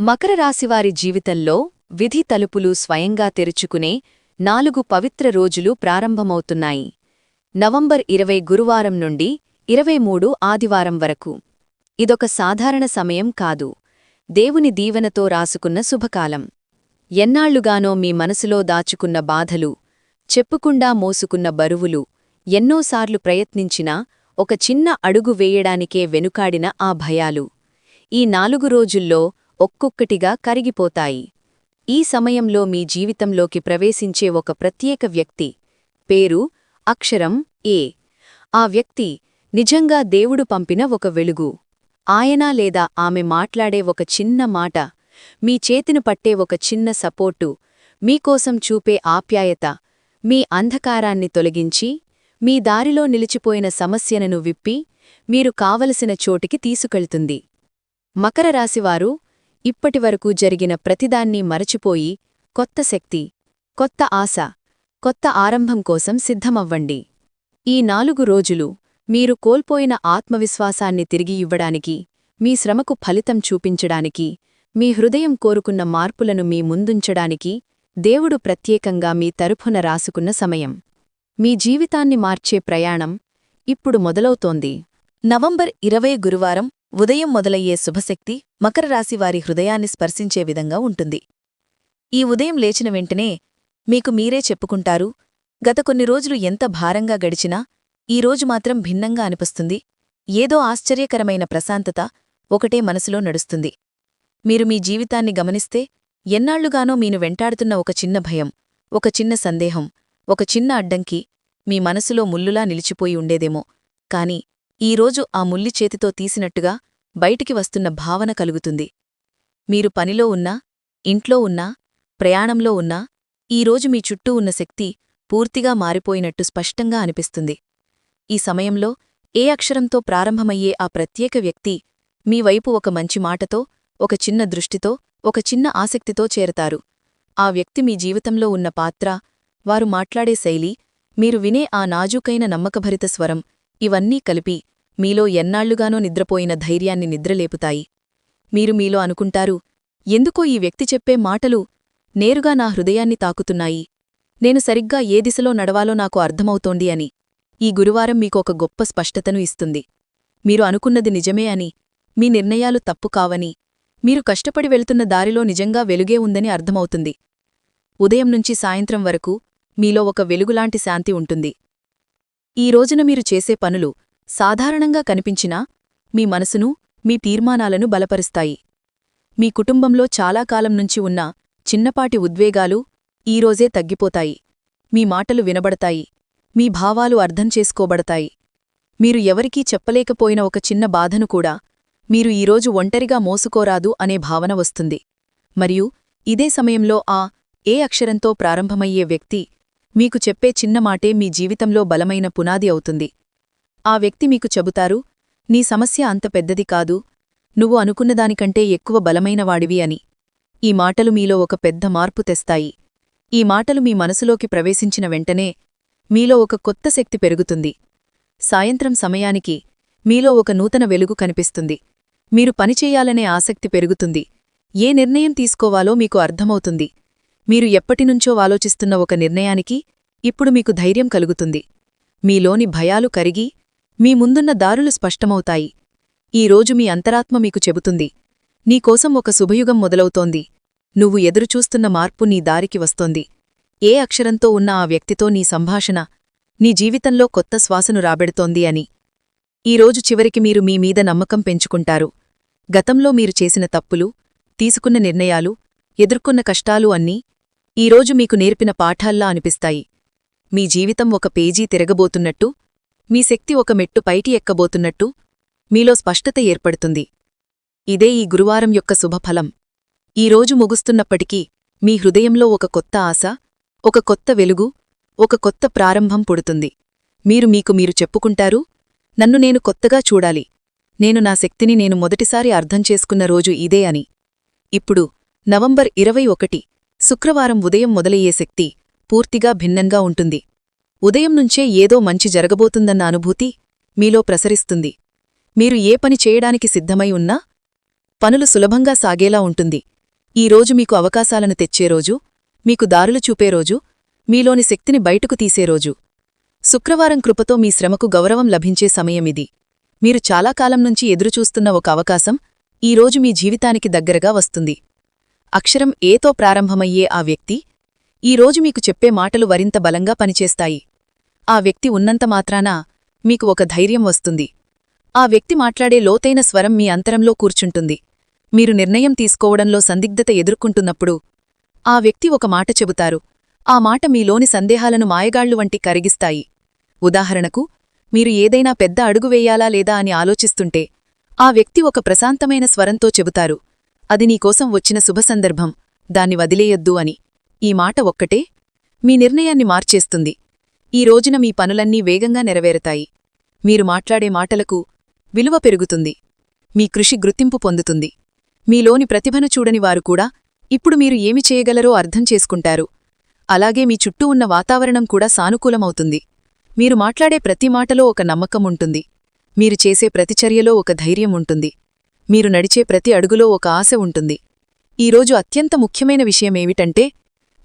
మకర రాశివారి జీవితంలో విధి తలుపులు స్వయంగా తెరుచుకునే నాలుగు పవిత్ర రోజులు ప్రారంభమవుతున్నాయి. నవంబర్ ఇరవై గురువారం నుండి ఇరవై మూడు ఆదివారం వరకు. ఇదొక సాధారణ సమయం కాదు. దేవుని దీవెనతో రాసుకున్న శుభకాలం. ఎన్నాళ్ళుగానో మీ మనసులో దాచుకున్న బాధలు చెప్పుకుండా మోసుకున్న బరువులు ఎన్నోసార్లు ప్రయత్నించినా ఒక చిన్న అడుగు వేయడానికే వెనుకాడిన ఆ భయాలు. ఈ నాలుగు రోజుల్లో ఒక్కొక్కటిగా కరిగిపోతాయి. ఈ సమయంలో మీ జీవితంలోకి ప్రవేశించే ఒక ప్రత్యేక వ్యక్తి పేరు అక్షరం ఏ. ఆ వ్యక్తి నిజంగా దేవుడు పంపిన ఒక వెలుగు. ఆయన లేదా ఆమె మాట్లాడే ఒక చిన్న మాట మీ చేతిని పట్టే ఒక చిన్న సపోర్టు మీకోసం చూపే ఆప్యాయత మీ అంధకారాన్ని తొలగించి మీ దారిలో నిలిచిపోయిన సమస్యలను విప్పి మీరు కావలసిన చోటికి తీసుకెళ్తుంది. మకర రాశివారు ఇప్పటివరకు జరిగిన ప్రతిదాన్ని మరచిపోయి కొత్త శక్తి కొత్త ఆశ కొత్త ఆరంభం కోసం సిద్ధమవ్వండి. ఈ నాలుగు రోజులు మీరు కోల్పోయిన ఆత్మవిశ్వాసాన్ని తిరిగి ఇవ్వడానికి మీ శ్రమకు ఫలితం చూపించడానికి మీ హృదయం కోరుకున్న మార్పులను మీ ముందుంచడానికి దేవుడు ప్రత్యేకంగా మీ తరఫున రాసుకున్న సమయం. మీ జీవితాన్ని మార్చే ప్రయాణం ఇప్పుడు మొదలవుతోంది. నవంబర్ ఇరవై గురువారం ఉదయం మొదలయ్యే శుభశక్తి మకరరాశివారి హృదయాన్ని స్పర్శించే విధంగా ఉంటుంది. ఈ ఉదయం లేచిన వెంటనే మీకు మీరే చెప్పుకుంటారు గత కొన్ని రోజులు ఎంత భారంగా గడిచినా ఈరోజు మాత్రం భిన్నంగా అనిపిస్తుంది. ఏదో ఆశ్చర్యకరమైన ప్రశాంతత ఒకటే మనసులో నడుస్తుంది. మీరు మీ జీవితాన్ని గమనిస్తే ఎన్నాళ్ళుగానో మీను వెంటాడుతున్న ఒక చిన్న భయం ఒక చిన్న సందేహం ఒక చిన్న అడ్డంకి మీ మనసులో ముల్లులా నిలిచిపోయి ఉండేదేమో. కాని ఈరోజు ఆ ముల్లి చేతితో తీసినట్టుగా బయటికి వస్తున్న భావన కలుగుతుంది. మీరు పనిలో ఉన్నా ఇంట్లో ఉన్నా ప్రయాణంలో ఉన్నా ఈరోజు మీ చుట్టూ ఉన్న శక్తి పూర్తిగా మారిపోయినట్టు స్పష్టంగా అనిపిస్తుంది. ఈ సమయంలో ఏ అక్షరంతో ప్రారంభమయ్యే ఆ ప్రత్యేక వ్యక్తి మీ వైపు ఒక మంచి మాటతో ఒక చిన్న దృష్టితో ఒక చిన్న ఆసక్తితో చేరతారు. ఆ వ్యక్తి మీ జీవితంలో ఉన్న పాత్ర వారు మాట్లాడే శైలి మీరు వినే ఆ నాజూకైన నమ్మకభరిత స్వరం ఇవన్నీ కలిపి మీలో ఎన్నాళ్ళుగానో నిద్రపోయిన ధైర్యాన్ని నిద్రలేపుతాయి. మీరు మీలో అనుకుంటారు ఎందుకో ఈ వ్యక్తి చెప్పే మాటలు నేరుగా నా హృదయాన్ని తాకుతున్నాయి. నేను సరిగ్గా ఏ దిశలో నడవాలో నాకు అర్థమవుతోంది అని. ఈ గురువారం మీకొక గొప్ప స్పష్టతను ఇస్తుంది. మీరు అనుకున్నది నిజమే అని మీ నిర్ణయాలు తప్పు కావని మీరు కష్టపడి వెళ్తున్న దారిలో నిజంగా వెలుగే ఉందని అర్థమవుతుంది. ఉదయం నుంచి సాయంత్రం వరకు మీలో ఒక వెలుగులాంటి శాంతి ఉంటుంది. ఈ రోజున మీరు చేసే పనులు సాధారణంగా కనిపించినా మీ మనసును మీ తీర్మానాలను బలపరుస్తాయి. మీ కుటుంబంలో చాలా కాలం నుంచి ఉన్న చిన్నపాటి ఉద్వేగాలు ఈరోజే తగ్గిపోతాయి. మీ మాటలు వినబడతాయి. మీ భావాలు అర్థం చేసుకోబడతాయి. మీరు ఎవరికీ చెప్పలేకపోయిన ఒక చిన్న బాధను కూడా మీరు ఈరోజు ఒంటరిగా మోసుకోరాదు అనే భావన వస్తుంది. మరియు ఇదే సమయంలో ఆ ఏ అక్షరంతో ప్రారంభమయ్యే వ్యక్తి మీకు చెప్పే చిన్న మాటే మీ జీవితంలో బలమైన పునాది అవుతుంది. ఆ వ్యక్తి మీకు చెబుతారు నీ సమస్య అంత పెద్దది కాదు నువ్వు అనుకున్నదానికంటే ఎక్కువ బలమైనవాడివి అని. ఈ మాటలు మీలో ఒక పెద్ద మార్పు తెస్తాయి. ఈ మాటలు మీ మనసులోకి ప్రవేశించిన వెంటనే మీలో ఒక కొత్త శక్తి పెరుగుతుంది. సాయంత్రం సమయానికి మీలో ఒక నూతన వెలుగు కనిపిస్తుంది. మీరు పనిచేయాలనే ఆసక్తి పెరుగుతుంది. ఏ నిర్ణయం తీసుకోవాలో మీకు అర్థమవుతుంది. మీరు ఎప్పటినుంచో ఆలోచిస్తున్న ఒక నిర్ణయానికి ఇప్పుడు మీకు ధైర్యం కలుగుతుంది. మీలోని భయాలు కరిగి మీ ముందున్న దారులు స్పష్టమవుతాయి. ఈ రోజు మీ అంతరాత్మ మీకు చెబుతుంది. నీకోసం ఒక శుభయుగం మొదలవుతోంది. నువ్వు ఎదురుచూస్తున్న మార్పు నీ దారికి వస్తోంది. ఏ అక్షరంతో ఉన్న ఆ వ్యక్తితో నీ సంభాషణ నీ జీవితంలో కొత్త శ్వాసను రాబెడుతోంది అని. ఈరోజు చివరికి మీరు మీ మీద నమ్మకం పెంచుకుంటారు. గతంలో మీరు చేసిన తప్పులు తీసుకున్న నిర్ణయాలు ఎదుర్కొన్న కష్టాలు అన్నీ ఈరోజు మీకు నేర్పిన పాఠాల్లా అనిపిస్తాయి. మీ జీవితం ఒక పేజీ తిరగబోతున్నట్టు మీ శక్తి ఒక మెట్టు పైటి ఎక్కబోతున్నట్టు మీలో స్పష్టత ఏర్పడుతుంది. ఇదే ఈ గురువారం యొక్క శుభఫలం. ఈరోజు ముగుస్తున్నప్పటికీ మీ హృదయంలో ఒక కొత్త ఆశ ఒక కొత్త వెలుగు ఒక కొత్త ప్రారంభం పుడుతుంది. మీరు మీకు మీరు చెప్పుకుంటారు నన్ను నేను కొత్తగా చూడాలి నేను నా శక్తిని నేను మొదటిసారి అర్థం చేసుకున్న రోజు ఇదే అని. ఇప్పుడు నవంబర్ ఇరవై ఒకటి శుక్రవారం ఉదయం మొదలయ్యే శక్తి పూర్తిగా భిన్నంగా ఉంటుంది. ఉదయం నుంచే ఏదో మంచి జరగబోతుందన్న అనుభూతి మీలో ప్రసరిస్తుంది. మీరు ఏ పని చేయడానికి సిద్ధమై ఉన్నా పనులు సులభంగా సాగేలా ఉంటుంది. ఈరోజు మీకు అవకాశాలను తెచ్చే రోజు మీకు దారులు చూపే రోజు మీలోని శక్తిని బయటకు తీసే రోజు. శుక్రవారం కృపతో మీ శ్రమకు గౌరవం లభించే సమయమిది మీరు చాలా కాలం నుంచి ఎదురుచూస్తున్న ఒక అవకాశం ఈరోజు మీ జీవితానికి దగ్గరగా వస్తుంది. అక్షరం ఏతో ప్రారంభమయ్యే ఆ వ్యక్తి ఈ రోజు మీకు చెప్పే మాటలు వరింత బలంగా పనిచేస్తాయి. ఆ వ్యక్తి ఉన్నంత మాత్రాన మీకు ఒక ధైర్యం వస్తుంది. ఆ వ్యక్తి మాట్లాడే లోతైన స్వరం మీ అంతరంలో కూర్చుంటుంది. మీరు నిర్ణయం తీసుకోవడంలో సందిగ్ధత ఎదుర్కొంటున్నప్పుడు ఆ వ్యక్తి ఒక మాట చెబుతారు. ఆ మాట మీలోని సందేహాలను మాయగాళ్ళు వంటి కరిగిస్తాయి. ఉదాహరణకు మీరు ఏదైనా పెద్ద అడుగు వేయాలా లేదా అని ఆలోచిస్తుంటే ఆ వ్యక్తి ఒక ప్రశాంతమైన స్వరంతో చెబుతారు. అది నీకోసం వచ్చిన శుభసందర్భం దాన్ని వదిలేయొద్దు అని. ఈ మాట ఒక్కటే మీ నిర్ణయాన్ని మార్చేస్తుంది. ఈ రోజున మీ పనులన్నీ వేగంగా నెరవేరతాయి. మీరు మాట్లాడే మాటలకు విలువ పెరుగుతుంది. మీ కృషి గుర్తింపు పొందుతుంది. మీలోని ప్రతిభను చూడని వారు కూడా ఇప్పుడు మీరు ఏమి చేయగలరో అర్థం చేసుకుంటారు. అలాగే మీ చుట్టూ ఉన్న వాతావరణం కూడా సానుకూలమవుతుంది. మీరు మాట్లాడే ప్రతి మాటలో ఒక నమ్మకం ఉంటుంది. మీరు చేసే ప్రతిచర్యలో ఒక ధైర్యం ఉంటుంది. మీరు నడిచే ప్రతి అడుగులో ఒక ఆశ ఉంటుంది. ఈరోజు అత్యంత ముఖ్యమైన విషయమేమిటంటే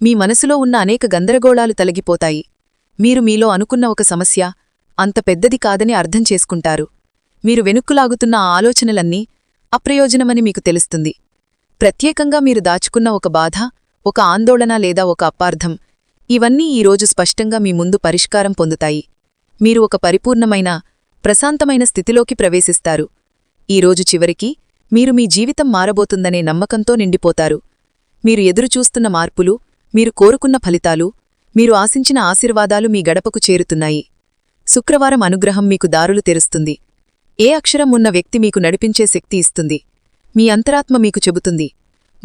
మీ మనసులో ఉన్న అనేక గందరగోళాలు తలగిపోతాయి. మీరు మీలో అనుకున్న ఒక సమస్య అంత పెద్దది కాదని అర్థం చేసుకుంటారు. మీరు వెనుక్కులాగుతున్న ఆ ఆలోచనలన్నీ అప్రయోజనమని మీకు తెలుస్తుంది. ప్రత్యేకంగా మీరు దాచుకున్న ఒక బాధ ఒక ఆందోళన లేదా ఒక అపార్థం ఇవన్నీ ఈరోజు స్పష్టంగా మీ ముందు పరిష్కారం పొందుతాయి. మీరు ఒక పరిపూర్ణమైన ప్రశాంతమైన స్థితిలోకి ప్రవేశిస్తారు. ఈరోజు చివరికి మీరు మీ జీవితం మారబోతుందనే నమ్మకంతో నిండిపోతారు. మీరు ఎదురుచూస్తున్న మార్పులు మీరు కోరుకున్న ఫలితాలు మీరు ఆశించిన ఆశీర్వాదాలు మీ గడపకు చేరుతున్నాయి. శుక్రవారం అనుగ్రహం మీకు దారులు తెరుస్తుంది. ఏ అక్షరం ఉన్న వ్యక్తి మీకు నడిపించే శక్తి ఇస్తుంది. మీ అంతరాత్మ మీకు చెబుతుంది.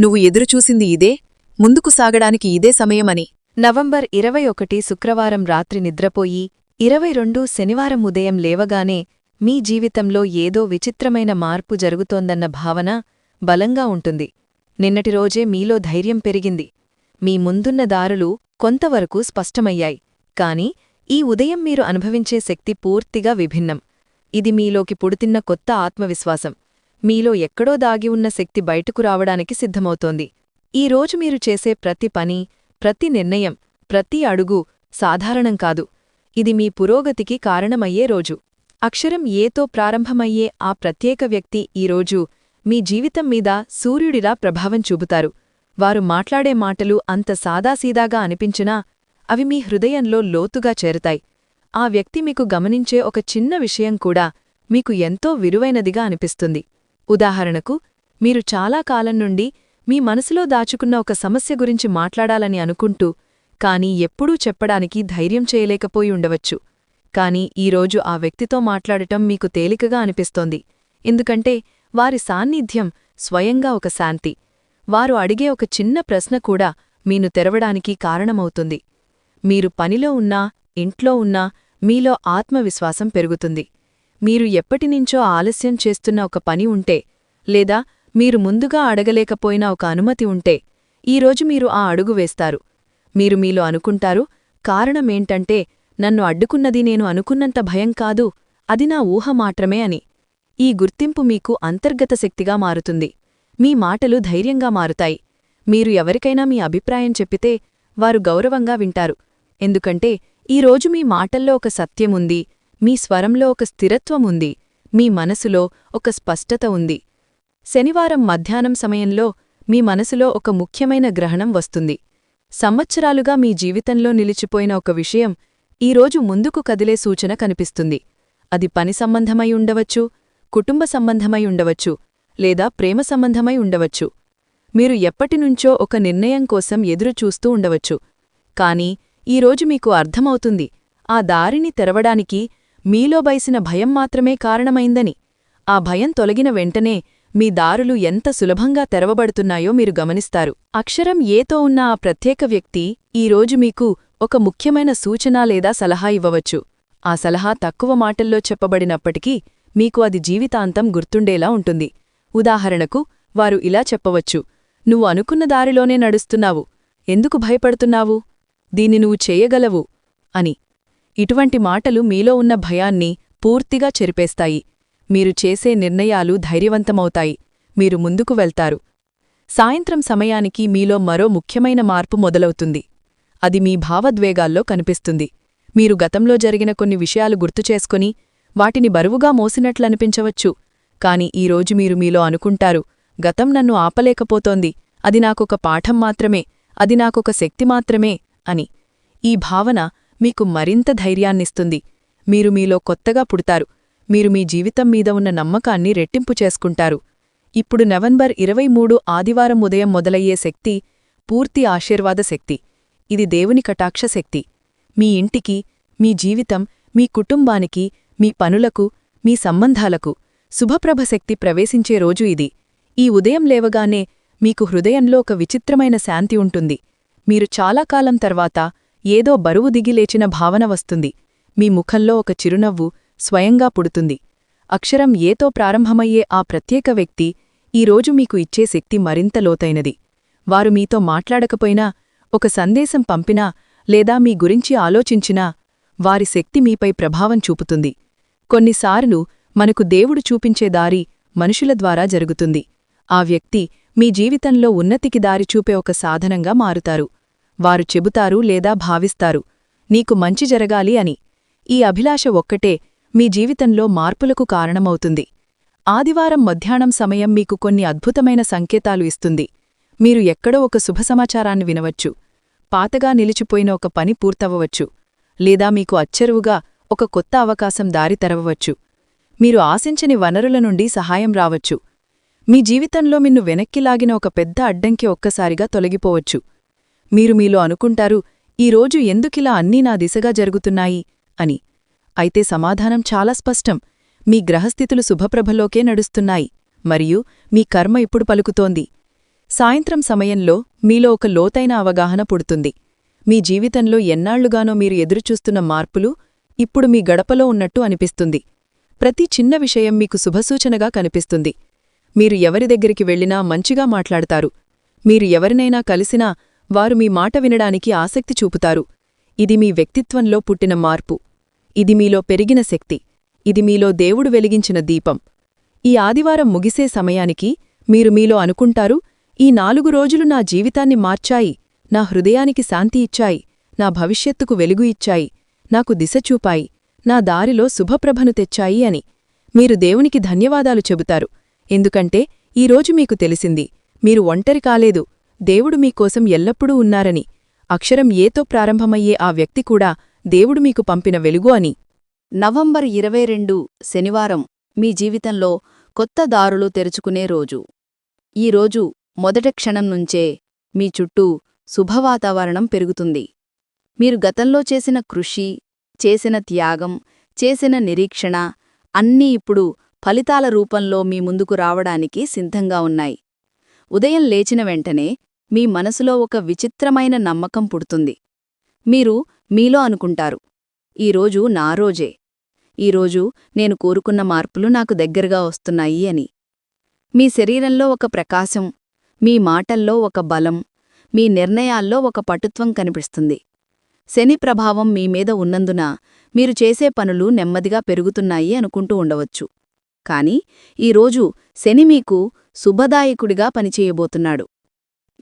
నువ్వు ఎదురుచూసింది ఇదే ముందుకు సాగడానికి ఇదే సమయమని. నవంబర్ ఇరవై ఒకటి శుక్రవారం రాత్రి నిద్రపోయి ఇరవై రెండు శనివారం ఉదయం లేవగానే మీ జీవితంలో ఏదో విచిత్రమైన మార్పు జరుగుతోందన్న భావన బలంగా ఉంటుంది. నిన్నటి రోజే మీలో ధైర్యం పెరిగింది. మీ ముందున్న దారులు కొంతవరకు స్పష్టమయ్యాయి. కాని ఈ ఉదయం మీరు అనుభవించే శక్తి పూర్తిగా విభిన్నం. ఇది మీలోకి పుడుతిన్న కొత్త ఆత్మవిశ్వాసం. మీలో ఎక్కడో దాగి ఉన్న శక్తి బయటకు రావడానికి సిద్ధమవుతోంది. ఈ రోజు మీరు చేసే ప్రతి పని ప్రతి నిర్ణయం ప్రతి అడుగు సాధారణం కాదు. ఇది మీ పురోగతికి కారణమయ్యే రోజు. అక్షరం ఏతో ప్రారంభమయ్యే ఆ ప్రత్యేక వ్యక్తి ఈరోజు మీ జీవితం మీద సూర్యుడిలా ప్రభావం చూపుతారు. వారు మాట్లాడే మాటలు అంత సాదాసీదాగా అనిపించినా అవి మీ హృదయంలో లోతుగా చేరుతాయి. ఆ వ్యక్తి మీకు గమనించే ఒక చిన్న విషయం కూడా మీకు ఎంతో విలువైనదిగా అనిపిస్తుంది. ఉదాహరణకు మీరు చాలా కాలం నుండి మీ మనసులో దాచుకున్న ఒక సమస్య గురించి మాట్లాడాలని అనుకుంటూ కానీ ఎప్పుడూ చెప్పడానికి ధైర్యం చేయలేకపోయి ఉండవచ్చు. కాని ఈరోజు ఆ వ్యక్తితో మాట్లాడటం మీకు తేలికగా అనిపిస్తోంది. ఎందుకంటే వారి సాన్నిధ్యం స్వయంగా ఒక శాంతి. వారు అడిగే ఒక చిన్న ప్రశ్న కూడా మీను తెరవడానికి కారణమవుతుంది. మీరు పనిలో ఉన్నా ఇంట్లో ఉన్నా మీలో ఆత్మవిశ్వాసం పెరుగుతుంది. మీరు ఎప్పటినుంచో ఆలస్యం చేస్తున్న ఒక పని ఉంటే లేదా మీరు ముందుగా అడగలేకపోయిన ఒక అనుమతి ఉంటే ఈరోజు మీరు ఆ అడుగు వేస్తారు. మీరు మీలో అనుకుంటారు కారణమేంటంటే నన్ను అడ్డుకున్నది నేను అనుకున్నంత భయం కాదు అది నా ఊహ మాత్రమే అని. ఈ గుర్తింపు మీకు అంతర్గత శక్తిగా మారుతుంది. మీ మాటలు ధైర్యంగా మారుతాయి. మీరు ఎవరికైనా మీ అభిప్రాయం చెప్పితే వారు గౌరవంగా వింటారు. ఎందుకంటే ఈరోజు మీ మాటల్లో ఒక సత్యముంది మీ స్వరంలో ఒక స్థిరత్వముంది మీ మనసులో ఒక స్పష్టత ఉంది. శనివారం మధ్యాహ్నం సమయంలో మీ మనసులో ఒక ముఖ్యమైన గ్రహణం వస్తుంది. సంవత్సరాలుగా మీ జీవితంలో నిలిచిపోయిన ఒక విషయం ఈరోజు ముందుకు కదిలే సూచన కనిపిస్తుంది. అది పని సంబంధమై ఉండవచ్చు కుటుంబ సంబంధమై ఉండవచ్చు లేదా ప్రేమ సంబంధమై ఉండవచ్చు. మీరు ఎప్పటినుంచో ఒక నిర్ణయం కోసం ఎదురుచూస్తూ ఉండవచ్చు. కాని ఈరోజు మీకు అర్థమవుతుంది ఆ దారిని తెరవడానికి మీలో బయసిన భయం మాత్రమే కారణమైందని. ఆ భయం తొలగిన వెంటనే మీ దారులు ఎంత సులభంగా తెరవబడుతున్నాయో మీరు గమనిస్తారు. అక్షరం ఏతో ఉన్న ఆ ప్రత్యేక వ్యక్తి ఈరోజు మీకు ఒక ముఖ్యమైన సూచన లేదా సలహా ఇవ్వవచ్చు. ఆ సలహా తక్కువ మాటల్లో చెప్పబడినప్పటికీ మీకు అది జీవితాంతం గుర్తుండేలా ఉంటుంది. ఉదాహరణకు వారు ఇలా చెప్పవచ్చు నువ్వు అనుకున్న దారిలోనే నడుస్తున్నావు. ఎందుకు భయపడుతున్నావు? దీన్ని నువ్వు చేయగలవు అని. ఇటువంటి మాటలు మీలో ఉన్న భయాన్ని పూర్తిగా చెరిపేస్తాయి. మీరు చేసే నిర్ణయాలు ధైర్యవంతమవుతాయి. మీరు ముందుకు వెళ్తారు. సాయంత్రం సమయానికి మీలో మరో ముఖ్యమైన మార్పు మొదలవుతుంది. అది మీ భావద్వేగాల్లో కనిపిస్తుంది. మీరు గతంలో జరిగిన కొన్ని విషయాలు గుర్తుచేసుకొని వాటిని బరువుగా మోసినట్లనిపించవచ్చు. కాని ఈరోజు మీరు మీలో అనుకుంటారు గతం నన్ను ఆపలేకపోతోంది. అది నాకొక పాఠం మాత్రమే. అది నాకొక శక్తి మాత్రమే అని. ఈ భావన మీకు మరింత ధైర్యాన్నిస్తుంది. మీరు మీలో కొత్తగా పుడతారు. మీరు మీ జీవితం మీద ఉన్న నమ్మకాన్ని రెట్టింపు చేసుకుంటారు. ఇప్పుడు నవంబర్ ఇరవై మూడు ఆదివారం ఉదయం మొదలయ్యే శక్తి పూర్తి ఆశీర్వాద శక్తి. ఇది దేవుని కటాక్ష శక్తి. మీ ఇంటికి మీ జీవితం మీ కుటుంబానికి మీ పనులకు మీ సంబంధాలకు శుభప్రభ శక్తి ప్రవేశించే రోజు ఇది. ఈ ఉదయం లేవగానే మీకు హృదయంలో ఒక విచిత్రమైన శాంతి ఉంటుంది. మీరు చాలా కాలం తర్వాత ఏదో బరువు దిగిలేచిన భావన వస్తుంది. మీ ముఖంలో ఒక చిరునవ్వు స్వయంగా పుడుతుంది. అక్షరం ఏతో ప్రారంభమయ్యే ఆ ప్రత్యేక వ్యక్తి ఈరోజు మీకు ఇచ్చే శక్తి మరింత లోతైనది. వారు మీతో మాట్లాడకపోయినా ఒక సందేశం పంపినా లేదా మీ గురించి ఆలోచించినా వారి శక్తి మీపై ప్రభావం చూపుతుంది. కొన్నిసార్లు మనకు దేవుడు చూపించే దారి మనుషుల ద్వారా జరుగుతుంది. ఆ వ్యక్తి మీ జీవితంలో ఉన్నతికి దారి చూపే ఒక సాధనంగా మారుతారు. వారు చెబుతారు లేదా భావిస్తారు నీకు మంచి జరగాలి అని. ఈ అభిలాష ఒక్కటే మీ జీవితంలో మార్పులకు కారణమవుతుంది. ఆదివారం మధ్యాహ్నం సమయం మీకు కొన్ని అద్భుతమైన సంకేతాలు ఇస్తుంది. మీరు ఎక్కడో ఒక శుభసమాచారాన్ని వినవచ్చు. పాతగా నిలిచిపోయిన ఒక పని పూర్తవ్వవచ్చు. లేదా మీకు అచ్చెరువుగా ఒక కొత్త అవకాశం దారి తెరవవచ్చు. మీరు ఆశించని వనరుల నుండి సహాయం రావచ్చు. మీ జీవితంలో మిన్ను వెనక్కిలాగిన ఒక పెద్ద అడ్డంకి ఒక్కసారిగా తొలగిపోవచ్చు. మీరు మీలో అనుకుంటారు ఈరోజు ఎందుకిలా అన్నీ నా దిశగా జరుగుతున్నాయి? అని. అయితే సమాధానం చాలా స్పష్టం. మీ గ్రహస్థితులు శుభప్రభలోకే నడుస్తున్నాయి. మరియు మీ కర్మ ఇప్పుడు పలుకుతోంది. సాయంత్రం సమయంలో మీలో ఒక లోతైన అవగాహన పుడుతుంది. మీ జీవితంలో ఎన్నాళ్ళుగానో మీరు ఎదురుచూస్తున్న మార్పులు ఇప్పుడు మీ గడపలో ఉన్నట్టు అనిపిస్తుంది. ప్రతి చిన్న విషయం మీకు శుభసూచనగా కనిపిస్తుంది. మీరు ఎవరి దగ్గరికి వెళ్ళినా మంచిగా మాట్లాడతారు. మీరు ఎవరినైనా కలిసినా వారు మీ మాట వినడానికి ఆసక్తి చూపుతారు. ఇది మీ వ్యక్తిత్వంలో పుట్టిన మార్పు. ఇది మీలో పెరిగిన శక్తి. ఇది మీలో దేవుడు వెలిగించిన దీపం. ఈ ఆదివారం ముగిసే సమయానికి మీరు మీలో అనుకుంటారు ఈ నాలుగు రోజులు నా జీవితాన్ని మార్చాయి నా హృదయానికి శాంతి ఇచ్చాయి నా భవిష్యత్తుకు వెలుగు ఇచ్చాయి నాకు దిశ చూపాయి నా దారిలో శుభప్రభను తెచ్చాయి అని. మీరు దేవునికి ధన్యవాదాలు చెబుతారు. ఎందుకంటే ఈరోజు మీకు తెలిసింది మీరు ఒంటరి కాలేదు దేవుడు మీకోసం ఎల్లప్పుడూ ఉన్నారని. అక్షరం ఏతో ప్రారంభమయ్యే ఆ వ్యక్తి కూడా దేవుడు మీకు పంపిన వెలుగు అని. నవంబర్ ఇరవై రెండు శనివారం మీ జీవితంలో కొత్త దారులు తెరుచుకునే రోజు. ఈరోజు మొదట క్షణం నుంచే మీ చుట్టూ శుభవాతావరణం పెరుగుతుంది. మీరు గతంలో చేసిన కృషి చేసిన త్యాగం చేసిన నిరీక్షణ అన్నీ ఇప్పుడు ఫలితాల రూపంలో మీ ముందుకు రావడానికి సిద్ధంగా ఉన్నాయి. ఉదయం లేచిన వెంటనే మీ మనసులో ఒక విచిత్రమైన నమ్మకం పుడుతుంది. మీరు మీలో అనుకుంటారు. ఈరోజు నా రోజే. ఈరోజు నేను కోరుకున్న మార్పులు నాకు దగ్గరగా వస్తున్నాయి అని. మీ శరీరంలో ఒక ప్రకాశం మీ మాటల్లో ఒక బలం మీ నిర్ణయాల్లో ఒక పటుత్వం కనిపిస్తుంది. శని ప్రభావం మీ మీద ఉన్నందున మీరు చేసే పనులు నెమ్మదిగా పెరుగుతున్నాయి అనుకుంటూ ఉండవచ్చు. కాని ఈరోజు శని మీకు శుభదాయకుడిగా పనిచేయబోతున్నాడు.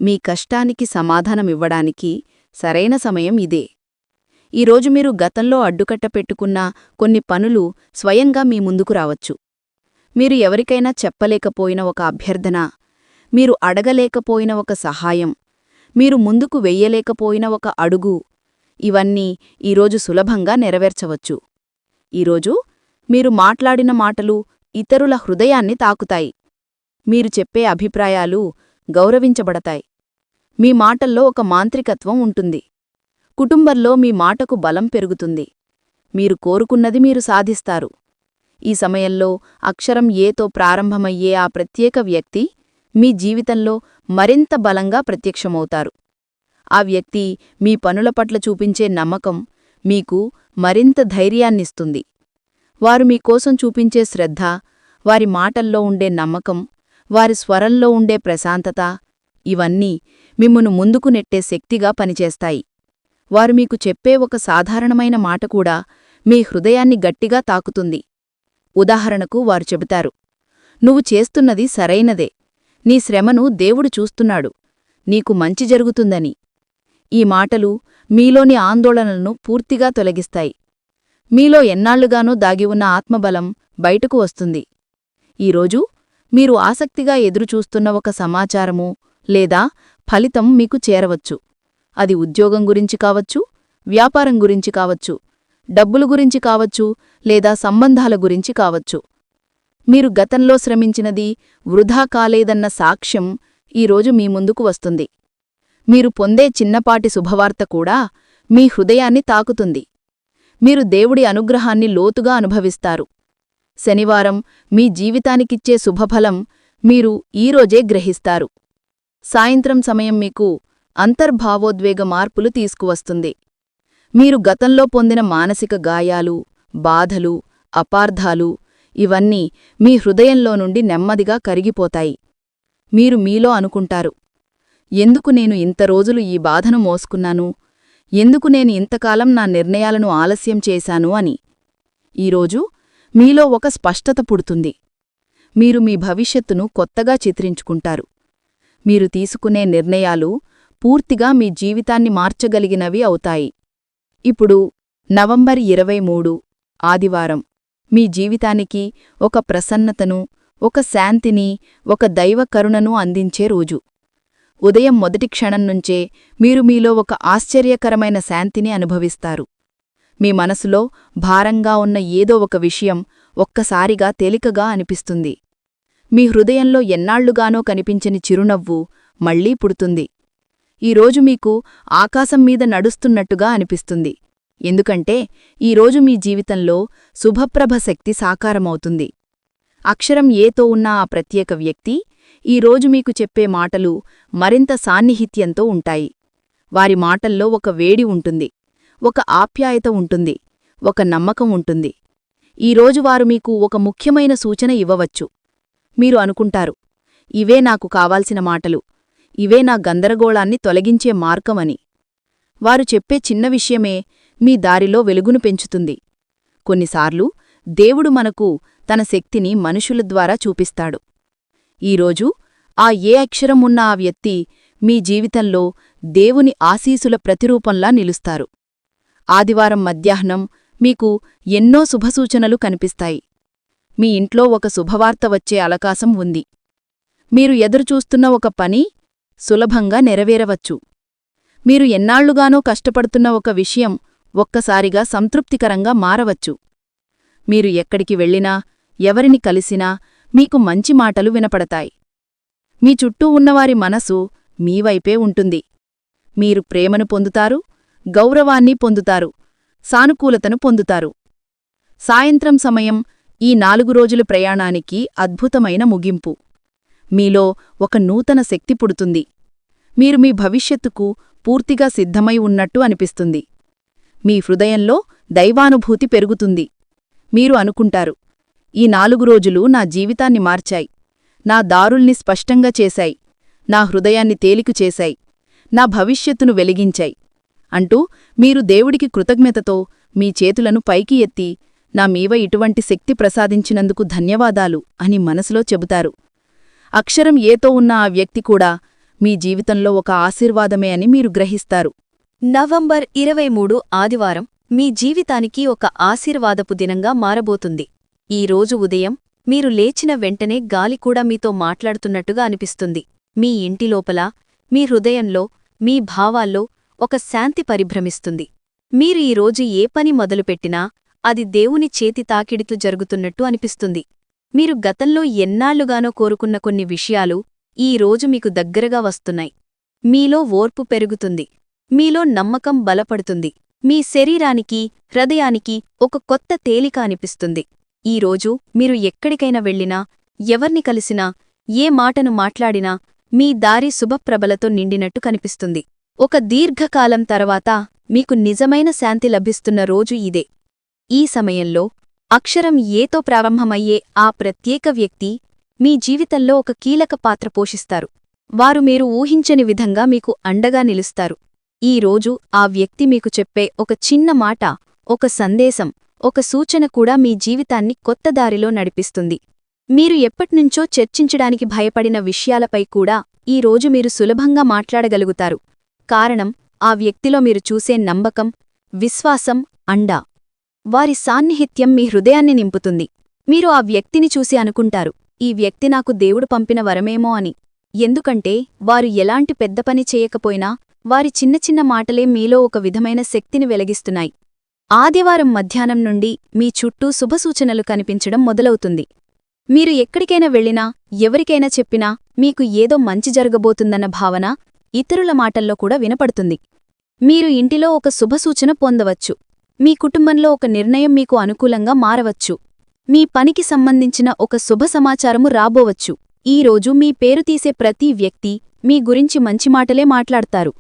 మీ కష్టానికి సమాధానమివ్వడానికి సరైన సమయం ఇదే. ఈరోజు మీరు గతంలో అడ్డుకట్ట పెట్టుకున్న కొన్ని పనులు స్వయంగా మీ ముందుకు రావచ్చు. మీరు ఎవరికైనా చెప్పలేకపోయిన ఒక అభ్యర్థన మీరు అడగలేకపోయిన ఒక సహాయం మీరు ముందుకు వెయ్యలేకపోయిన ఒక అడుగు ఇవన్నీ ఈరోజు సులభంగా నెరవేర్చవచ్చు. ఈరోజు మీరు మాట్లాడిన మాటలు ఇతరుల హృదయాన్ని తాకుతాయి. మీరు చెప్పే అభిప్రాయాలు గౌరవించబడతాయి. మీ మాటల్లో ఒక మాంత్రికత్వం ఉంటుంది. కుటుంబంలో మీ మాటకు బలం పెరుగుతుంది. మీరు కోరుకున్నది మీరు సాధిస్తారు. ఈ సమయంలో అక్షరం ఏతో ప్రారంభమయ్యే ఆ ప్రత్యేక వ్యక్తి మీ జీవితంలో మరింత బలంగా ప్రత్యక్షమవుతారు. ఆ వ్యక్తి మీ పనుల పట్ల చూపించే నమ్మకం మీకు మరింత ధైర్యాన్నిస్తుంది. వారు మీకోసం చూపించే శ్రద్ధ వారి మాటల్లో ఉండే నమ్మకం వారి స్వరంలో ఉండే ప్రశాంతత ఇవన్నీ మిమ్మను ముందుకు నెట్టే శక్తిగా పనిచేస్తాయి. వారు మీకు చెప్పే ఒక సాధారణమైన మాట కూడా మీ హృదయాన్ని గట్టిగా తాకుతుంది. ఉదాహరణకు వారు చెబుతారు నువ్వు చేస్తున్నది సరైనదే. నీ శ్రమను దేవుడు చూస్తున్నాడు. నీకు మంచి జరుగుతుందని. ఈ మాటలు మీలోని ఆందోళనలను పూర్తిగా తొలగిస్తాయి. మీలో ఎన్నాళ్ళుగానూ దాగి ఉన్న ఆత్మబలం బయటకు వస్తుంది. ఈరోజు మీరు ఆసక్తిగా ఎదురుచూస్తున్న ఒక సమాచారము లేదా ఫలితం మీకు చేరవచ్చు. అది ఉద్యోగం గురించి కావచ్చు వ్యాపారం గురించి కావచ్చు డబ్బులు గురించి కావచ్చు లేదా సంబంధాల గురించి కావచ్చు. మీరు గతంలో శ్రమించినది వృధా కాలేదన్న సాక్ష్యం ఈరోజు మీ ముందుకు వస్తుంది. మీరు పొందే చిన్నపాటి శుభవార్త కూడా మీ హృదయాన్ని తాకుతుంది. మీరు దేవుడి అనుగ్రహాన్ని లోతుగా అనుభవిస్తారు. శనివారం మీ జీవితానికిచ్చే శుభఫలం మీరు ఈరోజే గ్రహిస్తారు. సాయంత్రం సమయం మీకు అంతర్భావోద్వేగ మార్పులు తీసుకువస్తుంది. మీరు గతంలో పొందిన మానసిక గాయాలు బాధలు అపార్థాలు ఇవన్నీ మీ హృదయంలో నుండి నెమ్మదిగా కరిగిపోతాయి. మీరు మీలో అనుకుంటారు ఎందుకు నేను ఇంత రోజులు ఈ బాధను మోసుకున్నాను? ఎందుకు నేను ఇంతకాలం నా నిర్ణయాలను ఆలస్యం చేశాను? అని. ఈరోజు మీలో ఒక స్పష్టత పుడుతుంది. మీరు మీ భవిష్యత్తును కొత్తగా చిత్రించుకుంటారు. మీరు తీసుకునే నిర్ణయాలు పూర్తిగా మీ జీవితాన్ని మార్చగలిగినవి అవుతాయి. ఇప్పుడు నవంబర్ ఇరవై మూడు ఆదివారం. మీ జీవితానికి ఒక ప్రసన్నతను ఒక శాంతిని ఒక దైవకరుణను అందించే రోజు. ఉదయం మొదటి క్షణం నుంచే మీరు మీలో ఒక ఆశ్చర్యకరమైన శాంతిని అనుభవిస్తారు. మీ మనసులో భారంగా ఉన్న ఏదో ఒక విషయం ఒక్కసారిగా తేలికగా అనిపిస్తుంది. మీ హృదయంలో ఎన్నాళ్ళుగానో కనిపించని చిరునవ్వు మళ్ళీ పుడుతుంది. ఈరోజు మీకు ఆకాశం మీద నడుస్తున్నట్టుగా అనిపిస్తుంది. ఎందుకంటే ఈరోజు మీ జీవితంలో శుభప్రభ శక్తి సాకారమవుతుంది. అక్షరం ఏతో ఉన్న ఆ ప్రత్యేక వ్యక్తి ఈరోజు మీకు చెప్పే మాటలు మరింత సాన్నిహిత్యంతో ఉంటాయి. వారి మాటల్లో ఒక వేడి ఉంటుంది. ఒక ఆప్యాయత ఉంటుంది. ఒక నమ్మకం ఉంటుంది. ఈరోజు వారు మీకు ఒక ముఖ్యమైన సూచన ఇవ్వవచ్చు. మీరు అనుకుంటారు ఇవే నాకు కావాల్సిన మాటలు. ఇవే నా గందరగోళాన్ని తొలగించే మార్గమని. వారు చెప్పే చిన్న విషయమే మీ దారిలో వెలుగును పెంచుతుంది. కొన్నిసార్లు దేవుడు మనకు తన శక్తిని మనుషుల ద్వారా చూపిస్తాడు. ఈరోజు ఆ ఏ అక్షరం ఉన్న ఆ వ్యక్తి మీ జీవితంలో దేవుని ఆశీసుల ప్రతిరూపంలా నిలుస్తారు. ఆదివారం మధ్యాహ్నం మీకు ఎన్నో శుభసూచనలు కనిపిస్తాయి. మీ ఇంట్లో ఒక శుభవార్త వచ్చే అవకాశం ఉంది. మీరు ఎదురుచూస్తున్న ఒక పని సులభంగా నెరవేరవచ్చు. మీరు ఎన్నాళ్ళుగానో కష్టపడుతున్న ఒక విషయం ఒక్కసారిగా సంతృప్తికరంగా మారవచ్చు. మీరు ఎక్కడికి వెళ్ళినా ఎవరిని కలిసినా మీకు మంచి మాటలు వినపడతాయి. మీ చుట్టూ ఉన్నవారి మనసు మీవైపే ఉంటుంది. మీరు ప్రేమను పొందుతారు గౌరవాన్ని పొందుతారు సానుకూలతను పొందుతారు. సాయంత్రం సమయం ఈ నాలుగు రోజుల ప్రయాణానికి అద్భుతమైన ముగింపు. మీలో ఒక నూతన శక్తి పుడుతుంది. మీరు మీ భవిష్యత్తుకు పూర్తిగా సిద్ధమై ఉన్నట్టు అనిపిస్తుంది. మీ హృదయంలో దైవానుభూతి పెరుగుతుంది. మీరు అనుకుంటారు ఈ నాలుగు రోజులు నా జీవితాన్ని మార్చాయి. నా దారుల్ని స్పష్టంగా చేశాయి. నా హృదయాన్ని తేలిక చేశాయి. నా భవిష్యత్తును వెలిగించాయి. అంటూ మీరు దేవుడికి కృతజ్ఞతతో మీ చేతులను పైకి ఎత్తి నా మీవ ఇటువంటి శక్తి ప్రసాదించినందుకు ధన్యవాదాలు అని మనసులో చెబుతారు. అక్షరం ఏతో ఉన్న ఆ వ్యక్తి కూడా మీ జీవితంలో ఒక ఆశీర్వాదమే అని మీరు గ్రహిస్తారు. నవంబర్ ఇరవై మూడు ఆదివారం మీ జీవితానికి ఒక ఆశీర్వాదపు దినంగా మారబోతుంది. ఈ రోజు ఉదయం మీరు లేచిన వెంటనే గాలి కూడా మీతో మాట్లాడుతున్నట్టుగా అనిపిస్తుంది. మీ ఇంటి లోపల మీ హృదయంలో మీ భావాల్లో ఒక శాంతి పరిభ్రమిస్తుంది. మీరు ఈరోజు ఏ పని మొదలుపెట్టినా అది దేవుని చేతి తాకిడితో జరుగుతున్నట్టు అనిపిస్తుంది. మీరు గతంలో ఎన్నాళ్ళుగానో కోరుకున్న కొన్ని విషయాలు ఈ రోజు మీకు దగ్గరగా వస్తున్నాయి. మీలో ఓర్పు పెరుగుతుంది. మీలో నమ్మకం బలపడుతుంది. మీ శరీరానికి హృదయానికి ఒక కొత్త తేలిక అనిపిస్తుంది. ఈరోజు మీరు ఎక్కడికైనా వెళ్ళినా ఎవర్ని కలిసినా ఏ మాటను మాట్లాడినా మీ దారి శుభప్రభలతో నిండినట్టు కనిపిస్తుంది. ఒక దీర్ఘకాలం తర్వాత మీకు నిజమైన శాంతి లభిస్తున్న రోజు ఇదే. ఈ సమయంలో అక్షరం ఏతో ప్రారంభమయ్యే ఆ ప్రత్యేక వ్యక్తి మీ జీవితంలో ఒక కీలక పాత్ర పోషిస్తారు. వారు మీరు ఊహించని విధంగా మీకు అండగా నిలుస్తారు. ఈ రోజు ఆ వ్యక్తి మీకు చెప్పే ఒక చిన్న మాట ఒక సందేశం ఒక సూచన కూడా మీ జీవితాన్ని కొత్త దారిలో నడిపిస్తుంది. మీరు ఎప్పట్నుంచో చర్చించడానికి భయపడిన విషయాలపై కూడా ఈ రోజు మీరు సులభంగా మాట్లాడగలుగుతారు. కారణం ఆ వ్యక్తిలో మీరు చూసే నమ్మకం విశ్వాసం అండా. వారి సాన్నిహిత్యం మీ హృదయాన్ని నింపుతుంది. మీరు ఆ వ్యక్తిని చూసి అనుకుంటారు ఈ వ్యక్తి నాకు దేవుడు పంపిన వరమేమో అని. ఎందుకంటే వారు ఎలాంటి పెద్ద పని చేయకపోయినా వారి చిన్న చిన్న మాటలే మీలో ఒక విధమైన శక్తిని వెలిగిస్తున్నాయి. ఆదివారం మధ్యాహ్నం నుండి మీ చుట్టూ శుభసూచనలు కనిపించడం మొదలవుతుంది. మీరు ఎక్కడికైనా వెళ్ళినా ఎవరికైనా చెప్పినా మీకు ఏదో మంచి జరగబోతుందన్న భావన ఇతరుల మాటల్లో కూడా వినపడుతుంది. మీరు ఇంటిలో ఒక శుభసూచన పొందవచ్చు. మీ కుటుంబంలో ఒక నిర్ణయం మీకు అనుకూలంగా మారవచ్చు. మీ పనికి సంబంధించిన ఒక శుభ సమాచారము రాబోవచ్చు. ఈరోజు మీ పేరు తీసే ప్రతి వ్యక్తి మీ గురించి మంచి మాటలే మాట్లాడతారు.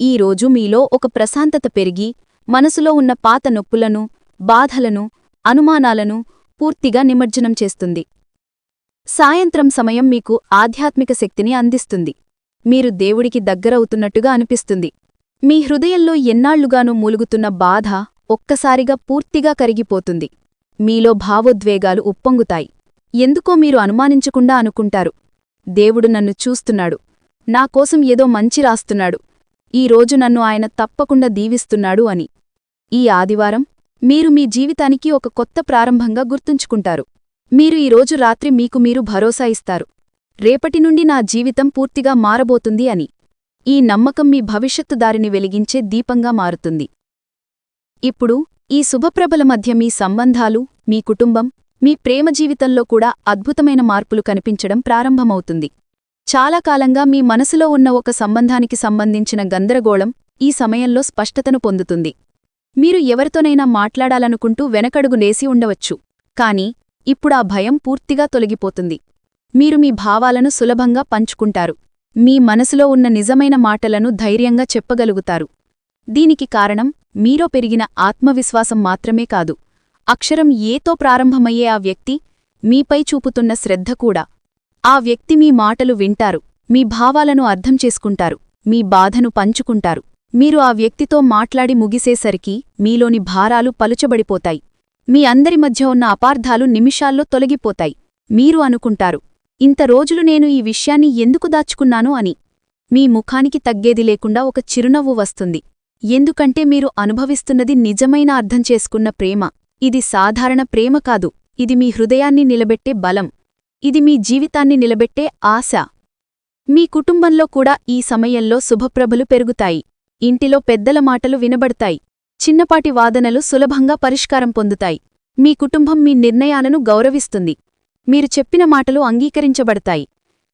ఈరోజు మీలో ఒక ప్రశాంతత పెరిగి మనసులో ఉన్న పాత నొప్పులను బాధలను అనుమానాలను పూర్తిగా నిమజ్జనం చేస్తుంది. సాయంత్రం సమయం మీకు ఆధ్యాత్మిక శక్తిని అందిస్తుంది. మీరు దేవుడికి దగ్గరవుతున్నట్టుగా అనిపిస్తుంది. మీ హృదయంలో ఎన్నాళ్ళుగానూ మూలుగుతున్న బాధ ఒక్కసారిగా పూర్తిగా కరిగిపోతుంది. మీలో భావోద్వేగాలు ఉప్పొంగుతాయి. ఎందుకో మీరు అనుమానించకుండా అనుకుంటారు. దేవుడు నన్ను చూస్తున్నాడు. నాకోసం ఏదో మంచి రాస్తున్నాడు. ఈరోజు నన్ను ఆయన తప్పకుండా దీవిస్తున్నాడు అని. ఈ ఆదివారం మీరు మీ జీవితానికి ఒక కొత్త ప్రారంభంగా గుర్తుంచుకుంటారు. మీరు ఈరోజు రాత్రి మీకు మీరు భరోసా ఇస్తారు. రేపటి నుండి నా జీవితం పూర్తిగా మారబోతుంది అని. ఈ నమ్మకం మీ భవిష్యత్తు దారిని వెలిగించే దీపంగా మారుతుంది. ఇప్పుడు ఈ శుభప్రభల మధ్య మీ సంబంధాలు మీ కుటుంబం మీ ప్రేమ జీవితంలో కూడా అద్భుతమైన మార్పులు కనిపించడం ప్రారంభమవుతుంది. చాలా కాలంగా మీ మనసులో ఉన్న ఒక సంబంధానికి సంబంధించిన గందరగోళం ఈ సమయంలో స్పష్టతను పొందుతుంది. మీరు ఎవరితోనైనా మాట్లాడాలనుకుంటూ వెనకడుగు నేసి ఉండవచ్చు. కాని ఇప్పుడా భయం పూర్తిగా తొలగిపోతుంది. మీరు మీ భావాలను సులభంగా పంచుకుంటారు. మీ మనసులో ఉన్న నిజమైన మాటలను ధైర్యంగా చెప్పగలుగుతారు. దీనికి కారణం మీరో పెరిగిన ఆత్మవిశ్వాసం మాత్రమే కాదు. అక్షరం ఏతో ప్రారంభమయ్యే ఆ వ్యక్తి మీపై చూపుతున్న శ్రద్ధ కూడా. ఆ వ్యక్తి మీ మాటలు వింటారు మీ భావాలను అర్థం చేసుకుంటారు మీ బాధను పంచుకుంటారు. మీరు ఆ వ్యక్తితో మాట్లాడి ముగిసేసరికి మీలోని భారాలు పలుచబడిపోతాయి. మీ అందరి మధ్య ఉన్న అపార్థాలు నిమిషాల్లో తొలగిపోతాయి. మీరు అనుకుంటారు ఇంత రోజులు నేను ఈ విషయాన్ని ఎందుకు దాచుకున్నాను అని. మీ ముఖానికి తగ్గేది లేకుండా ఒక చిరునవ్వు వస్తుంది. ఎందుకంటే మీరు అనుభవిస్తున్నది నిజమైన అర్థం చేసుకున్న ప్రేమ. ఇది సాధారణ ప్రేమ కాదు. ఇది మీ హృదయాన్ని నిలబెట్టే బలం. ఇది మీ జీవితాన్ని నిలబెట్టే ఆశ. మీ కుటుంబంలో కూడా ఈ సమయంలో శుభప్రభలు పెరుగుతాయి. ఇంటిలో పెద్దల మాటలు వినబడతాయి. చిన్నపాటి వాదనలు సులభంగా పరిష్కారం పొందుతాయి. మీ కుటుంబం మీ నిర్ణయాలను గౌరవిస్తుంది. మీరు చెప్పిన మాటలు అంగీకరించబడతాయి.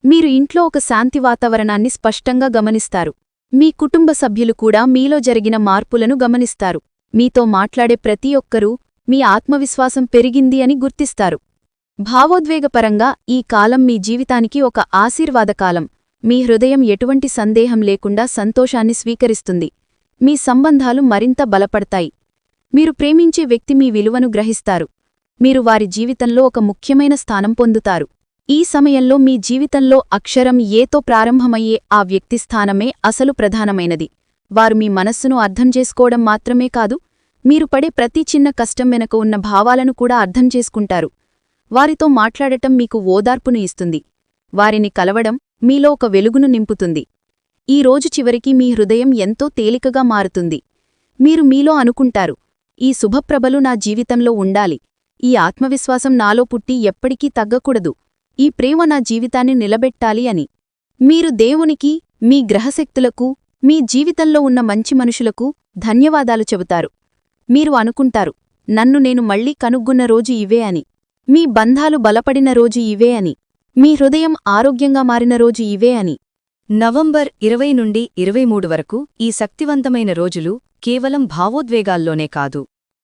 మీరు ఇంట్లో ఒక శాంతి వాతావరణాన్ని స్పష్టంగా గమనిస్తారు. మీ కుటుంబ సభ్యులు కూడా మీలో జరిగిన మార్పులను గమనిస్తారు. మీతో మాట్లాడే ప్రతి ఒక్కరూ మీ ఆత్మవిశ్వాసం పెరిగింది అని గుర్తిస్తారు. భావోద్వేగపరంగా ఈ కాలం మీ జీవితానికి ఒక ఆశీర్వాదకాలం. మీ హృదయం ఎటువంటి సందేహం లేకుండా సంతోషాన్ని స్వీకరిస్తుంది. మీ సంబంధాలు మరింత బలపడతాయి. మీరు ప్రేమించే వ్యక్తి మీ విలువను గ్రహిస్తారు. మీరు వారి జీవితంలో ఒక ముఖ్యమైన స్థానం పొందుతారు. ఈ సమయంలో మీ జీవితంలో అక్షరం ఏతో ప్రారంభమయ్యే ఆ వ్యక్తి స్థానమే అసలు ప్రధానమైనది. వారు మీ మనస్సును అర్థం చేసుకోవడం మాత్రమే కాదు మీరు పడే ప్రతి చిన్న కష్టం వెనక ఉన్న భావాలను కూడా అర్థం చేసుకుంటారు. వారితో మాట్లాడటం మీకు ఓదార్పును ఇస్తుంది. వారిని కలవడం మీలో ఒక వెలుగును నింపుతుంది. ఈ రోజు చివరికి మీ హృదయం ఎంతో తేలికగా మారుతుంది. మీరు మీలో అనుకుంటారు ఈ శుభప్రభలు నా జీవితంలో ఉండాలి. ఈ ఆత్మవిశ్వాసం నాలో పుట్టి ఎప్పటికీ తగ్గకూడదు. ఈ ప్రేమ నా జీవితాన్ని నిలబెట్టాలి అని. మీరు దేవునికి మీ గ్రహశక్తులకు మీ జీవితంలో ఉన్న మంచి మనుషులకు ధన్యవాదాలు చెబుతారు. మీరు అనుకుంటారు నన్ను నేను మళ్ళీ కనుగ్గొన్న రోజు ఇవే అని. మీ బంధాలు బలపడిన రోజు ఇవే అని. మీ హృదయం ఆరోగ్యంగా మారిన రోజు ఇవే అని. నవంబర్ ఇరవై నుండి ఇరవై మూడు వరకు ఈ శక్తివంతమైన రోజులు కేవలం భావోద్వేగాల్లోనే కాదు.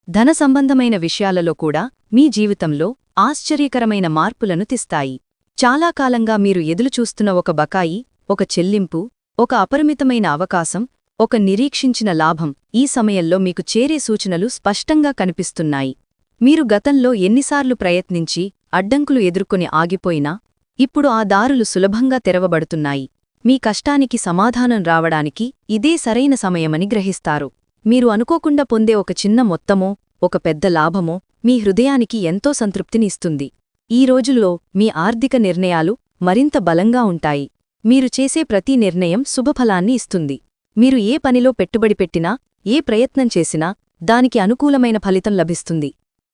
ధన సంబంధమైన విషయాలలో కూడా మీ జీవితంలో ఆశ్చర్యకరమైన మార్పులను తెస్తాయి. చాలా కాలంగా మీరు ఎదులుచూస్తున్న ఒక బకాయి ఒక చెల్లింపు ఒక అపరిమితమైన అవకాశం ఒక నిరీక్షించిన లాభం ఈ సమయంలో మీకు చేరే సూచనలు స్పష్టంగా కనిపిస్తున్నాయి. మీరు గతంలో ఎన్నిసార్లు ప్రయత్నించి అడ్డంకులు ఎదుర్కొని ఆగిపోయినా ఇప్పుడు ఆ దారులు సులభంగా తెరవబడుతున్నాయి. మీ కష్టానికి సమాధానం రావడానికి ఇదే సరైన సమయమని గ్రహిస్తారు. మీరు అనుకోకుండా పొందే ఒక చిన్న మొత్తమో ఒక పెద్ద లాభమో మీ హృదయానికి ఎంతో సంతృప్తిని ఇస్తుంది. ఈ రోజుల్లో మీ ఆర్థిక నిర్ణయాలు మరింత బలంగా ఉంటాయి. మీరు చేసే ప్రతి నిర్ణయం శుభఫలాన్ని ఇస్తుంది. మీరు ఏ పనిలో పెట్టుబడి పెట్టినా ఏ ప్రయత్నం చేసినా దానికి అనుకూలమైన ఫలితం లభిస్తుంది.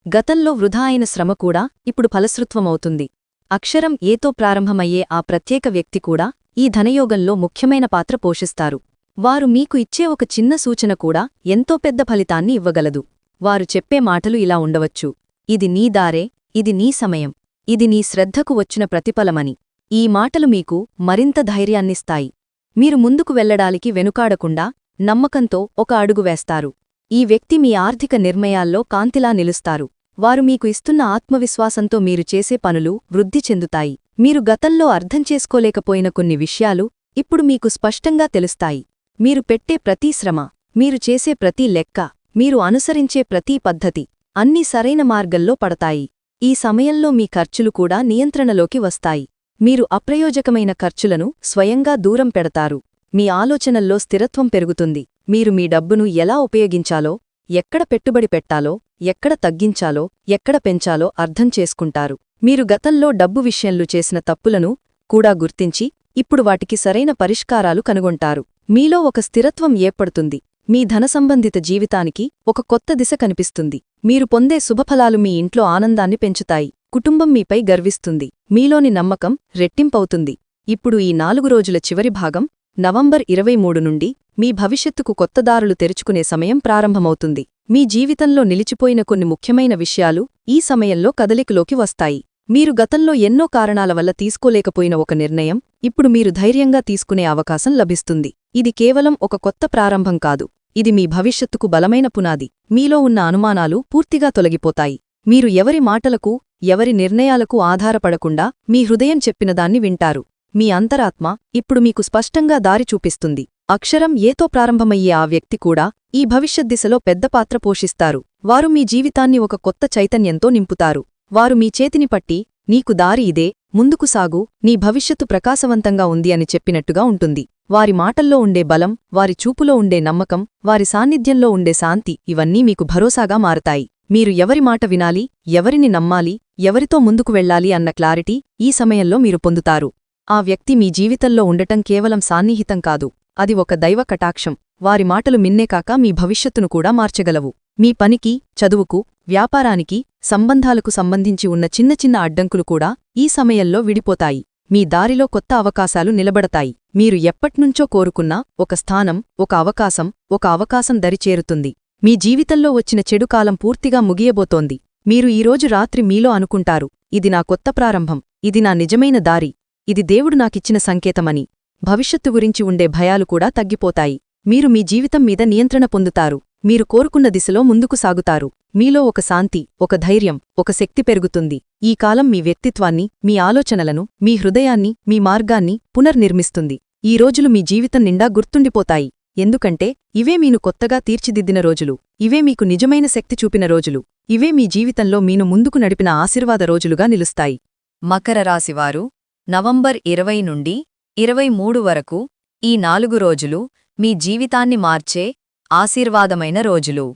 గతంలో వృధా అయిన శ్రమ కూడా ఇప్పుడు ఫలశ్రుత్వమవుతుంది. అక్షరం ఏతో ప్రారంభమయ్యే ఆ ప్రత్యేక వ్యక్తి కూడా ఈ ధనయోగంలో ముఖ్యమైన పాత్ర పోషిస్తారు. వారు మీకు ఇచ్చే ఒక చిన్న సూచన కూడా ఎంతో పెద్ద ఫలితాన్ని ఇవ్వగలదు. వారు చెప్పే మాటలు ఇలా ఉండవచ్చు. ఇది నీ దారే ఇది నీ సమయం. ఇది నీ శ్రద్ధకు వచ్చిన ప్రతిఫలమని. ఈ మాటలు మీకు మరింత ధైర్యాన్నిస్తాయి. మీరు ముందుకు వెళ్ళడానికి వెనుకాడకుండా నమ్మకంతో ఒక అడుగు వేస్తారు. ఈ వ్యక్తి మీ ఆర్థిక నిర్ణయాల్లో కాంతిలా నిలుస్తారు. వారు మీకు ఇస్తున్న ఆత్మవిశ్వాసంతో మీరు చేసే పనులు వృద్ధి చెందుతాయి. మీరు గతంలో అర్థం చేసుకోలేకపోయిన కొన్ని విషయాలు ఇప్పుడు మీకు స్పష్టంగా తెలుస్తాయి. మీరు పెట్టే ప్రతీ శ్రమ మీరు చేసే ప్రతి లెక్క మీరు అనుసరించే ప్రతీ పద్ధతి అన్నీ సరైన మార్గంలో పడతాయి. ఈ సమయంలో మీ ఖర్చులు కూడా నియంత్రణలోకి వస్తాయి. మీరు అప్రయోజకమైన ఖర్చులను స్వయంగా దూరం పెడతారు. మీ ఆలోచనల్లో స్థిరత్వం పెరుగుతుంది. మీరు మీ డబ్బును ఎలా ఉపయోగించాలో ఎక్కడ పెట్టుబడి పెట్టాలో ఎక్కడ తగ్గించాలో ఎక్కడ పెంచాలో అర్థం చేసుకుంటారు. మీరు గతంలో డబ్బు విషయంలో చేసిన తప్పులను కూడా గుర్తించి ఇప్పుడు వాటికి సరైన పరిష్కారాలు కనుగొంటారు. మీలో ఒక స్థిరత్వం ఏర్పడుతుంది. మీ ధనసంబంధిత జీవితానికి ఒక కొత్త దిశ కనిపిస్తుంది. మీరు పొందే శుభఫలాలు మీ ఇంట్లో ఆనందాన్ని పెంచుతాయి. కుటుంబం మీపై గర్విస్తుంది. మీలోని నమ్మకం రెట్టింపవుతుంది. ఇప్పుడు ఈ నాలుగు రోజుల చివరి భాగం నవంబర్ ఇరవై మూడు నుండి మీ భవిష్యత్తుకు కొత్త దారులు తెరుచుకునే సమయం ప్రారంభమవుతుంది. మీ జీవితంలో నిలిచిపోయిన కొన్ని ముఖ్యమైన విషయాలు ఈ సమయంలో కదలికలోకి వస్తాయి. మీరు గతంలో ఎన్నో కారణాల వల్ల తీసుకోలేకపోయిన ఒక నిర్ణయం ఇప్పుడు మీరు ధైర్యంగా తీసుకునే అవకాశం లభిస్తుంది. ఇది కేవలం ఒక కొత్త ప్రారంభం కాదు. ఇది మీ భవిష్యత్తుకు బలమైన పునాది. మీలో ఉన్న అనుమానాలు పూర్తిగా తొలగిపోతాయి. మీరు ఎవరి మాటలకు ఎవరి నిర్ణయాలకు ఆధారపడకుండా మీ హృదయం చెప్పినదాన్ని వింటారు. మీ అంతరాత్మ ఇప్పుడు మీకు స్పష్టంగా దారి చూపిస్తుంది. అక్షరం ఏతో ప్రారంభమయ్యే ఆ వ్యక్తి కూడా ఈ భవిష్యత్ దిశలో పెద్ద పాత్ర పోషిస్తారు. వారు మీ జీవితాన్ని ఒక కొత్త చైతన్యంతో నింపుతారు. వారు మీ చేతిని పట్టి నీకు దారి ఇదే ముందుకు సాగు నీ భవిష్యత్తు ప్రకాశవంతంగా ఉంది అని చెప్పినట్టుగా ఉంటుంది. వారి మాటల్లో ఉండే బలం వారి చూపులో ఉండే నమ్మకం వారి సాన్నిధ్యంలో ఉండే శాంతి ఇవన్నీ మీకు భరోసాగా మారతాయి. మీరు ఎవరి మాట వినాలి ఎవరిని నమ్మాలి ఎవరితో ముందుకు వెళ్ళాలి అన్న క్లారిటీ ఈ సమయంలో మీరు పొందుతారు. ఆ వ్యక్తి మీ జీవితంలో ఉండటం కేవలం సాన్నిహితం కాదు అది ఒక దైవ కటాక్షం. వారి మాటలు మిన్నేకాక మీ భవిష్యత్తును కూడా మార్చగలవు. మీ పనికి చదువుకు వ్యాపారానికి సంబంధాలకు సంబంధించి ఉన్న చిన్న చిన్న అడ్డంకులు కూడా ఈ సమయంలో విడిపోతాయి. మీ దారిలో కొత్త అవకాశాలు నిలబడతాయి. మీరు ఎప్పట్నుంచో కోరుకున్న ఒక స్థానం ఒక అవకాశం ఒక అవకాశం దరిచేరుతుంది. మీ జీవితంలో వచ్చిన చెడు కాలం పూర్తిగా ముగియబోతోంది. మీరు ఈరోజు రాత్రి మీలో అనుకుంటారు ఇది నా కొత్త ప్రారంభం ఇది నా నిజమైన దారి ఇది దేవుడు నాకిచ్చిన సంకేతమని. భవిష్యత్తు గురించి ఉండే భయాలు కూడా తగ్గిపోతాయి. మీరు మీ జీవితం మీద నియంత్రణ పొందుతారు. మీరు కోరుకున్న దిశలో ముందుకు సాగుతారు. మీలో ఒక శాంతి ఒక ధైర్యం ఒక శక్తి పెరుగుతుంది. ఈ కాలం మీ వ్యక్తిత్వాన్ని మీ ఆలోచనలను మీ హృదయాన్ని మీ మార్గాన్ని పునర్నిర్మిస్తుంది. ఈ రోజులు మీ జీవితం నిండా గుర్తుండిపోతాయి. ఎందుకంటే ఇవే మీను కొత్తగా తీర్చిదిద్దిన రోజులు. ఇవే మీకు నిజమైన శక్తి చూపిన రోజులు. ఇవే మీ జీవితంలో మీను ముందుకు నడిపిన ఆశీర్వాద రోజులుగా నిలుస్తాయి. మకర రాశివారు నవంబర్ ఇరవై నుండి ఇరవై మూడు వరకు ఈ నాలుగు రోజులు మీ జీవితాన్ని మార్చే ఆశీర్వాదమైన రోజులు.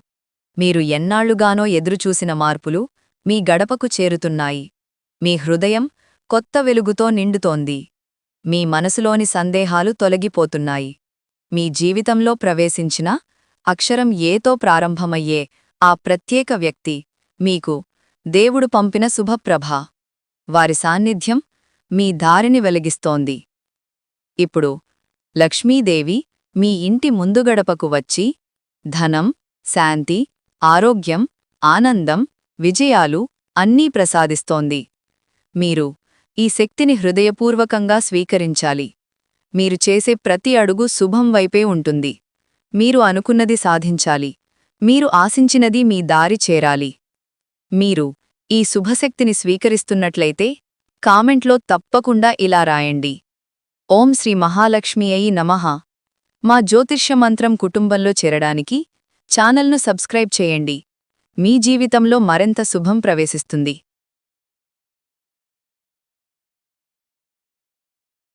మీరు ఎన్నాళ్ళుగానో ఎదురుచూసిన మార్పులు మీ గడపకు చేరుతున్నాయి. మీ హృదయం కొత్త వెలుగుతో నిండుతోంది. మీ మనసులోని సందేహాలు తొలగిపోతున్నాయి. మీ జీవితంలో ప్రవేశించిన అక్షరం ఏతో ప్రారంభమయ్యే ఆ ప్రత్యేక వ్యక్తి మీకు దేవుడు పంపిన శుభప్రభ. వారి సాన్నిధ్యం మీ దారిని వెలిగిస్తోంది. ఇప్పుడు లక్ష్మీదేవి మీ ఇంటి ముందుగడపకు వచ్చి ధనం శాంతి ఆరోగ్యం ఆనందం విజయాలు అన్నీ ప్రసాదిస్తోంది. మీరు ఈ శక్తిని హృదయపూర్వకంగా స్వీకరించాలి. మీరు చేసే ప్రతి అడుగు శుభం వైపే ఉంటుంది. మీరు అనుకున్నది సాధించాలి. మీరు ఆశించినది మీ దారి చేరాలి. మీరు ఈ శుభశక్తిని స్వీకరిస్తున్నట్లయితే కామెంట్లో తప్పకుండా ఇలా రాయండి. ఓం శ్రీ మహాలక్ష్మి అయి నమః. మా జ్యోతిష్య మంత్రం కుటుంబంలో చేరడానికి ఛానల్ను సబ్స్క్రైబ్ చేయండి. మీ జీవితంలో మరింత శుభం ప్రవేశిస్తుంది.